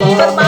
Bye.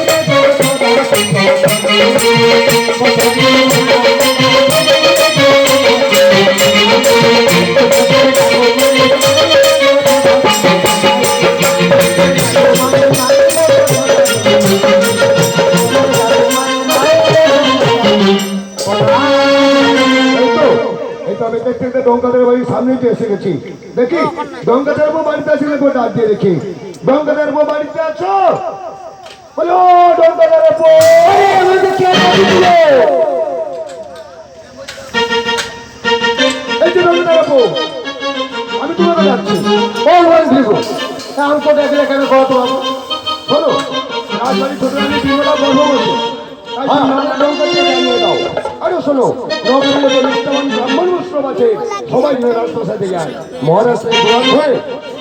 ডঙ্কাদের বাড়ির সামনে দিয়ে এসে গেছি। দেখি বউ বাড়িতে আছে নাকি? ডাক দিয়ে দেখি। বউ বাড়িতে আছো? বলো ডঙ্কাদের বউ। আমাকে কে ডাকছিল? এই যে বউ আমি তোমাকে ডাকছি। ও ভয় দিগো আমি তো ডাকলে কেন কত বাবু শোনো রাজবাড়ি ছোট রানী বিমলা গর্ভবতী তাই শোনো নগরীর যে নিষ্ঠাবান ব্রাহ্মণ উৎসব আছে সবাই মিলে রাজপ্রসাদে যায়। মহারাজ থেকে হয়ে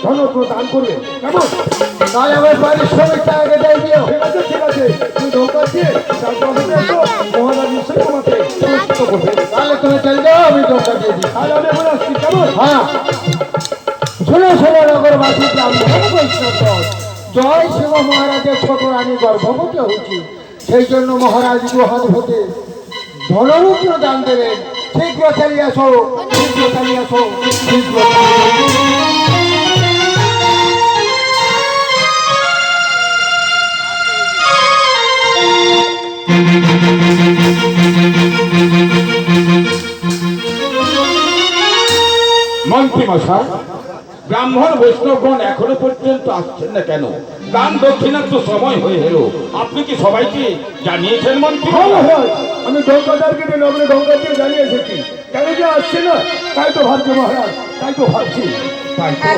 ধনত্র দান করবে? কেমন? তাই আমার বাড়ির সবাইটা আগে যাই দিও। ঠিক আছে ঠিক আছে। তুমি নৌকা দিয়ে রাজপ্রসাদে এসো মহারাজ নিশ্চয়ই তোমাকে পুরস্কৃত করবে। তাহলে তুমি চলে যাও আমি নৌকা দিয়ে দিই তাহলে আমি এখন আসছি কেমন? হ্যাঁ। ষোলো ষোলো নগরবাসী ব্রাহ্মণ বৈষ্ণব। জয় শিব মহারাজের ছোট রানী গর্ভবতী হয়েছি। সেই জন্য মহারাজ গুহান হতে ধনরত্ন দান দেবেন। শীঘ্র চালিয়ে আসো শীঘ্র চালিয়ে আসো শীঘ্র। মন্ত্রী মশাই ব্রাহ্মণ বৈষ্ণবগণ এখনও পর্যন্ত আসছেন না কেন? দান দক্ষিণার তো সময় হয়ে এলো। আপনি কি সবাইকে জানিয়েছেন মন্ত্রী আমি ডঙ্কাদারকে কে নগরে ডঙ্কা দিয়ে জানিয়ে এসেছি। কেন যে আসছে না তাই তো ভাবছি মহারাজ তাই তো ভাবছি। তাই তো।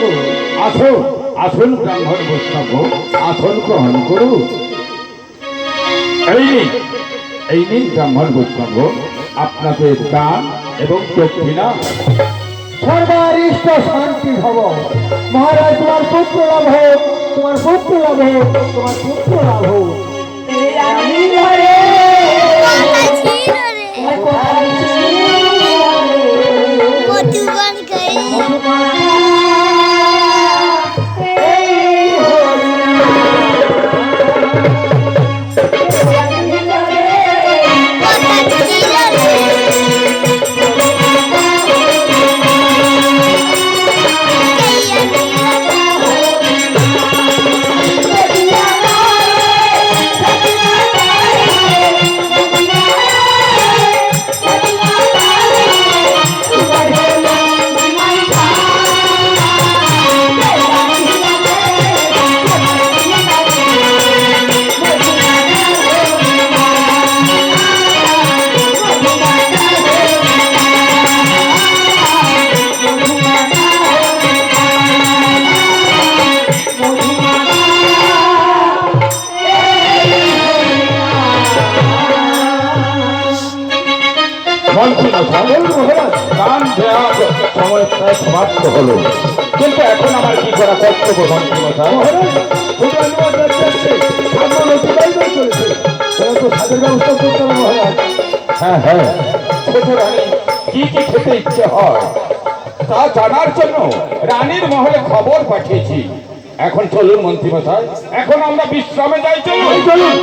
হোক আসুন আসুন ব্রাহ্মণ বৈষ্ণব আসন গ্রহণ করুন এই নিন এই নিন ব্রাহ্মণ বৈষ্ণব আপনাদের দান এবং দক্ষিণা। সর্বারিষ্ট শান্তি ভব। মহারাজ তোমার পুত্র লাভ হোক তোমার পুত্র লাভ হোক তোমার পুত্র লাভ হোক। সমাপ্ত হলো কিন্তু এখন আমার কি করা কর্তব্য হ্যাঁ হ্যাঁ কি কি খেতে ইচ্ছে হয় তা জানার জন্য রানীর মহলে খবর পাঠিয়েছি এখন চলুন। মন্ত্রী মশাই এখন আমরা বিশ্রামে যাই চলুন।